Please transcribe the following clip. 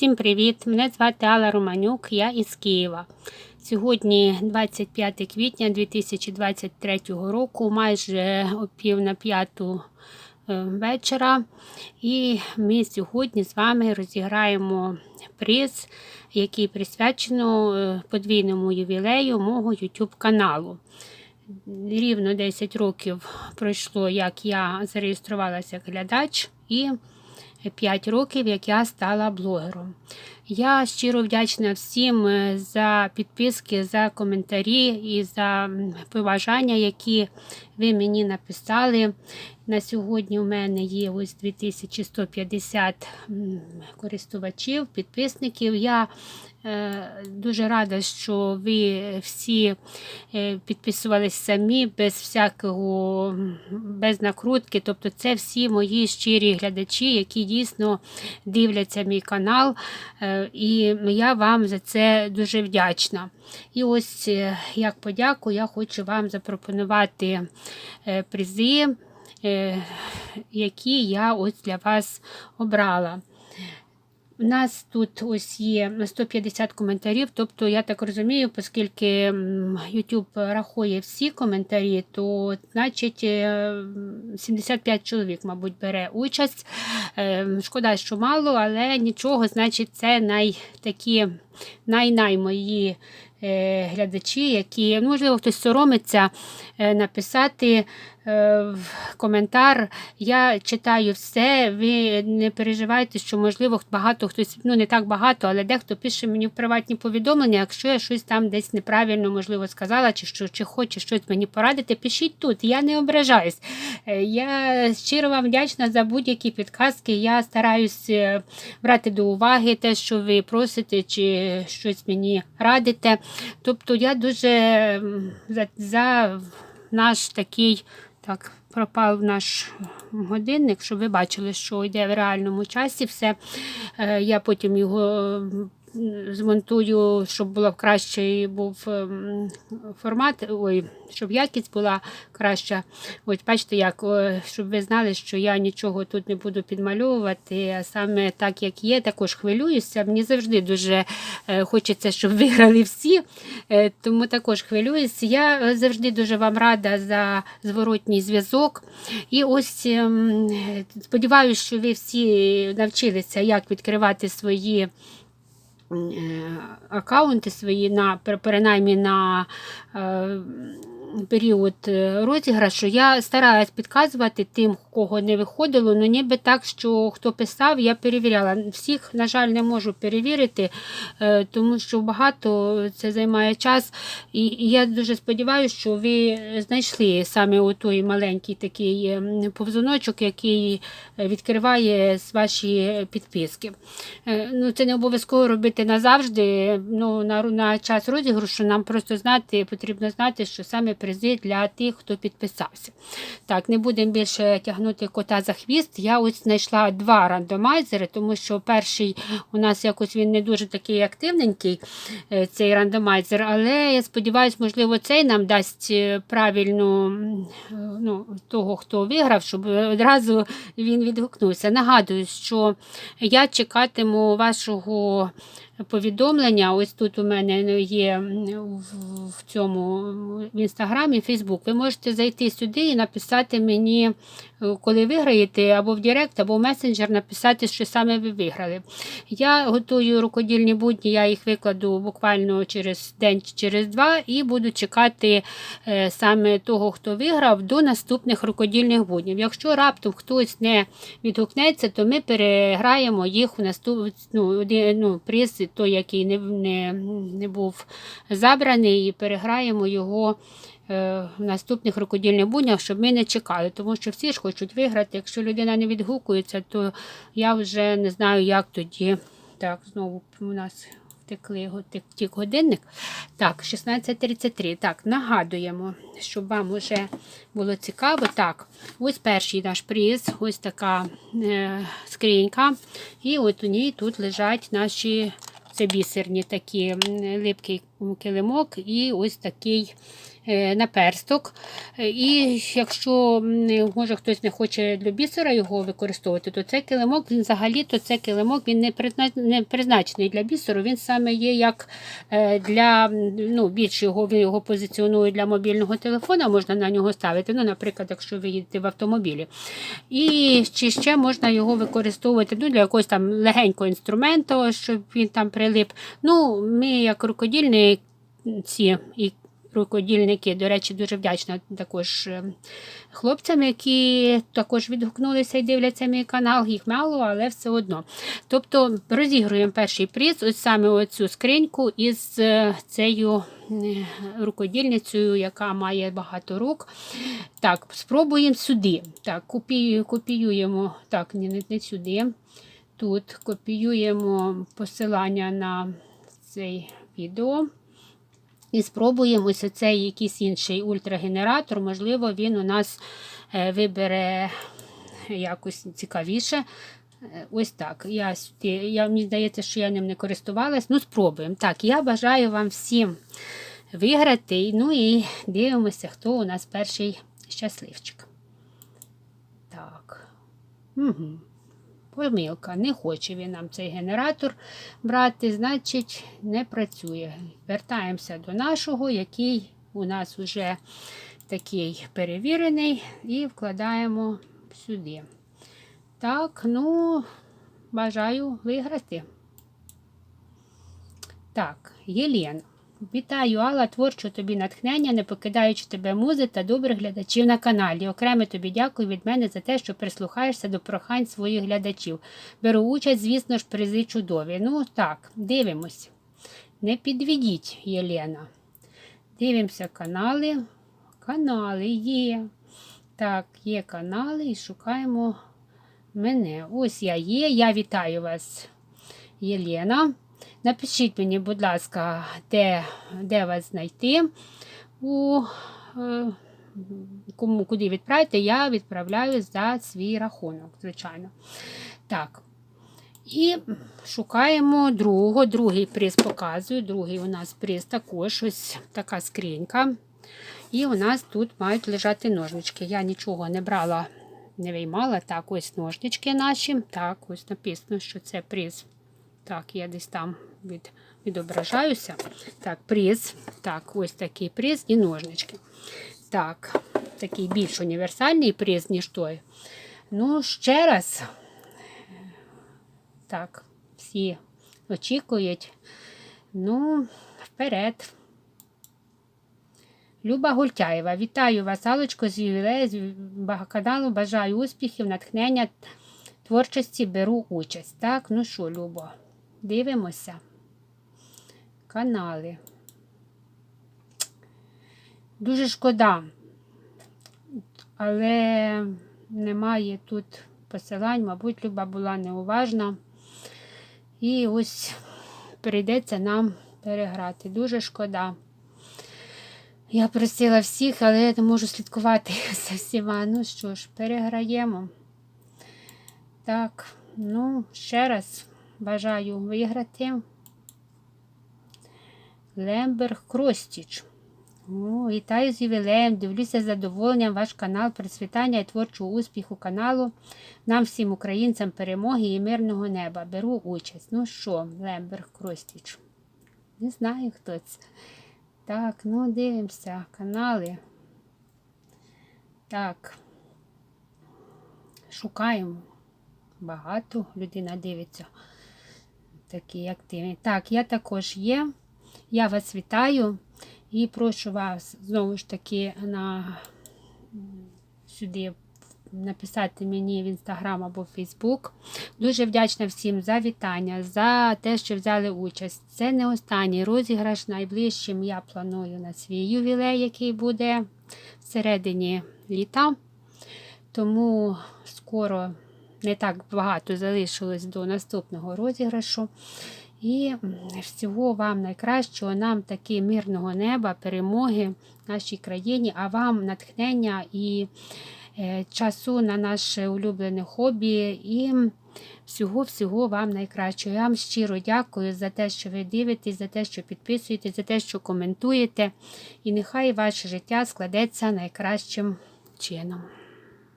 Всім привіт! Мене звати Алла Романюк, я із Києва. Сьогодні 25 квітня 2023 року, майже о пів на п'яту е, вечора. І ми сьогодні з вами розіграємо приз, який присвячено е, подвійному ювілею мого YouTube каналу. Рівно 10 років пройшло, як я зареєструвалася як глядач, і 5 років, як я стала блогером. Я щиро вдячна всім е, за підписки, за коментарі і за м, побажання, які ви мені написали. На сьогодні у мене є ось 2150 користувачів, підписників. Я е, дуже рада, що ви всі е, підписувались самі без всякого, без накрутки. Тобто, це всі мої щирі глядачі, які дійсно дивляться мій канал. І я вам за це дуже вдячна. І ось е, як подяку, я хочу вам запропонувати е, призи, е, які я ось для вас обрала. У нас тут ось є 150 коментарів, тобто я так розумію, оскільки YouTube рахує всі коментарі, то значить е, 75 чоловік, мабуть, бере участь. Е, Шкода, що мало, але нічого, значить, це най, такі най-най мої е, глядачі, які, ну, можливо, хтось соромиться е, написати е, коментар. Я читаю все. Ви не переживайте, що можливо багато хтось, ну не так багато, але дехто пише мені в приватні повідомлення, якщо я щось там десь неправильно можливо сказала, чи що чи хоче щось мені порадити, пишіть тут. Я не ображаюсь. Е, Я щиро вам вдячна за будь-які підказки. Я стараюсь е, брати до уваги те, що ви просите, чи щось мені радите. Тобто я дуже за, за наш такий, так, пропав наш годинник, щоб ви бачили, що йде в реальному часі все. Е, Я потім його змонтую, щоб було кращий був ем, формат, ой, щоб якість була краща. Ось бачите, як, щоб ви знали, що я нічого тут не буду підмальовувати, а саме так, як є, також хвилююся. Мені завжди дуже е, хочеться, щоб виграли всі, е, тому також хвилююся. Я завжди дуже вам рада за зворотній зв'язок. І ось ем, сподіваюся, що ви всі навчилися, як відкривати свої аккаунти свої на принаймні на е, період е, розіграшу. Я стараюсь підказувати тим, кого не виходило, ну ніби так, що хто писав, я перевіряла. Всіх, на жаль, не можу перевірити, е, тому що багато це займає час. І, я дуже сподіваюся, що ви знайшли саме той маленький такий ем, повзуночок, який е, відкриває ваші підписки. Е, Ну, це не обов'язково робити назавжди. Ну, на, на час розіграшу нам просто знати, потрібно знати, що саме призи для тих, хто підписався. Так, не будемо більше тягнути кота за хвіст. Я ось знайшла два рандомайзери, тому що перший у нас якось він не дуже такий активненький, е, цей рандомайзер, але я сподіваюся, можливо, цей нам дасть е, правильну е, ну, того, хто виграв, щоб одразу він відгукнувся. Нагадую, що я чекатиму вашого повідомлення. Ось тут у мене ну, є в- цьому в інстаграмі, Фейсбук. Ви можете зайти сюди і написати мені, е, коли виграєте, або в Директ, або в месенджер написати, що саме ви виграли. Я готую рукодільні будні, я їх викладу буквально через день через два, і буду чекати е, саме того, хто виграв, до наступних рукодільних буднів. Якщо раптом хтось не відгукнеться, то ми переграємо їх у наступ... ну, ну, приз, той, який не, не, не був забраний, і переграємо його е, в наступних рукодільних буднях, щоб ми не чекали, тому що всі ж хочуть виграти. Якщо людина не відгукується, то я вже не знаю, як тоді. Так, знову у нас втекли втік годинник. Так, 16.33. Так, нагадуємо, щоб вам вже було цікаво. Так, ось перший наш приз, ось така е, скринька. І от у ній тут лежать наші це бісерні такі липкий килимок і ось такий наперсток. Е, І якщо може хтось не хоче для бісера його використовувати, то цей килимок він взагалі то цей килимок він не призначений для бісеру. Він саме є як е, для ну, більш його його позиціонують для мобільного телефона, можна на нього ставити. Ну, наприклад, якщо ви їдете в автомобілі. І чи ще можна його використовувати ну, для якогось там легенького інструменту, щоб він там прилип. Ну, ми як рукодільниці і рукодільники, до речі, дуже вдячна також е, хлопцям, які також відгукнулися і дивляться мій канал. Їх мало, але все одно. Тобто розігруємо перший приз, ось саме оцю скриньку із е, цією е, рукодільницею, яка має багато рук. Так, спробуємо сюди. Так, копію, копіюємо. Так, не, не сюди. Тут копіюємо посилання на цей відео. І спробуємо ось цей якийсь інший ультрагенератор. Можливо, він у нас е, вибере якось цікавіше. Е, Ось так. Я, я, мені здається, що я ним не користувалась. Ну, спробуємо. Так, я бажаю вам всім виграти. Ну і дивимося, хто у нас перший щасливчик. Так. Угу. Помилка, не хоче він нам цей генератор брати, значить, не працює. Вертаємося до нашого, який у нас вже такий перевірений, і вкладаємо сюди. Так, ну, бажаю виграти. Так, Єлена. Вітаю, Алла, творчого тобі натхнення, не покидаючи тебе музи та добрих глядачів на каналі. Окремо тобі дякую від мене за те, що прислухаєшся до прохань своїх глядачів. Беру участь, звісно ж, призи чудові. Ну так, дивимось. Не підведіть, Єлена. Дивимося канали. Канали є. Так, є канали і шукаємо мене. Ось я є. Я вітаю вас, Єлена. Напишіть мені, будь ласка, де, де вас знайти. У, е, кому куди відправити, я відправляю за свій рахунок, звичайно. Так. І шукаємо другого. Другий приз показую. Другий у нас приз також ось така скринька. І у нас тут мають лежати ножнички. Я нічого не брала, не виймала. Так, ось ножнички наші. Так, ось написано, що це приз. Так, я десь там від, відображаюся. Так, приз. Так, ось такий приз і ножнички. Так, такий більш універсальний приз, ніж той. Ну, ще раз. Так, всі очікують. Ну, вперед. Люба Гультяєва, вітаю вас, Алочко, з ювілею, з каналу. Бажаю успіхів, натхнення, творчості беру участь. Так, ну що, Любо, дивимося. Канали. Дуже шкода, але немає тут посилань, мабуть, Люба була неуважна. І ось прийдеться нам переграти. Дуже шкода. Я просила всіх, але я не можу слідкувати за всіма. Ну що ж, переграємо. Так, ну, ще раз бажаю виграти. Лемберг Кростіч. О, вітаю з ювілеєм, дивлюся з задоволенням ваш канал, процвітання і творчого успіху каналу. Нам всім українцям перемоги і мирного неба. Беру участь. Ну що, Лемберг Кростіч? Не знаю, хто це. Так, ну дивимося, канали. Так. Шукаємо. Багато людина дивиться. Такі активні. Так, я також є. Я вас вітаю і прошу вас знову ж таки на сюди написати мені в інстаграм або в Фейсбук. Дуже вдячна всім за вітання, за те, що взяли участь. Це не останній розіграш. Найближчим я планую на свій ювілей, який буде всередині літа. Тому скоро не так багато залишилось до наступного розіграшу. І всього вам найкращого, нам таки мирного неба, перемоги нашій країні, а вам натхнення і е, часу на наше улюблене хобі і всього-всього вам найкращого. Я вам щиро дякую за те, що ви дивитесь, за те, що підписуєтесь, за те, що коментуєте. І нехай ваше життя складеться найкращим чином.